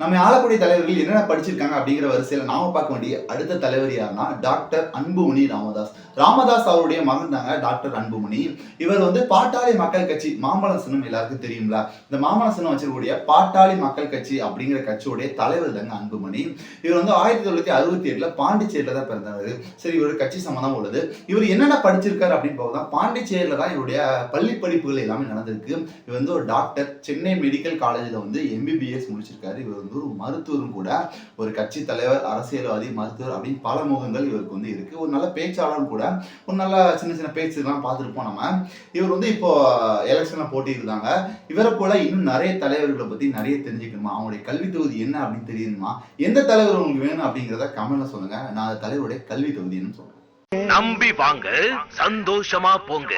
நம்ம ஆளக்கூடிய தலைவர்கள் என்னென்ன படிச்சிருக்காங்க அப்படிங்கிற வரிசையில் நாம பார்க்க வேண்டிய அடுத்த தலைவர் யாருன்னா டாக்டர் அன்புமணி ராமதாஸ். ராமதாஸ் அவருடைய மகன் தாங்க டாக்டர் அன்புமணி. இவர் வந்து பாட்டாளி மக்கள் கட்சி மாம்பழம் சின்னம் எல்லாருக்கும் தெரியுங்களா இந்த மாம்பழம் சின்னம் வச்சிருக்கக்கூடிய பாட்டாளி மக்கள் கட்சி அப்படிங்கிற கட்சியுடைய தலைவர் தாங்க அன்புமணி. இவர் வந்து ஆயிரத்தி தொள்ளாயிரத்தி அறுபத்தி ஏழுல பாண்டிச்சேரியில தான் பிறந்தவர். சரி இவர் கட்சி சம்மந்தம் உள்ளது. இவர் என்னென்ன படிச்சிருக்காரு அப்படின்னு பார்த்தா பாண்டிச்சேரியில தான் இவருடைய பள்ளி படிப்புகள் எல்லாமே நடந்திருக்கு. இவர் வந்து ஒரு டாக்டர். சென்னை மெடிக்கல் காலேஜில் வந்து எம்பிபிஎஸ் முடிச்சிருக்காரு. இவர் வந்து ஒரு மருத்துவரும் கூட ஒரு கட்சி தலைவர் அரசியல்வாதி மருத்துவர் அப்படின்னு பல முகங்கள் இவருக்கு வந்து இருக்கு. ஒரு நல்ல பேச்சாளரும் கூட ஒரு நல்ல சின்ன சின்ன பேச்சுலாம் பார்த்துருப்போம் நம்ம. இவர் வந்து இப்போ எலெக்ஷனில் போட்டியிருந்தாங்க இவரை போல இன்னும் நிறைய தலைவர்களை பத்தி நிறைய தெரிஞ்சுக்கணுமா? அவங்களுடைய கல்வி தொகுதி என்ன அப்படின்னு தெரியணுமா? எந்த தலைவர் உங்களுக்கு வேணும் அப்படிங்கிறத கமெண்ட்ல சொல்லுங்க. நான் தலைவருடைய கல்வி தொகுதின்னு சொல்றேன். நம்பி வாங்க சந்தோஷமா போங்க.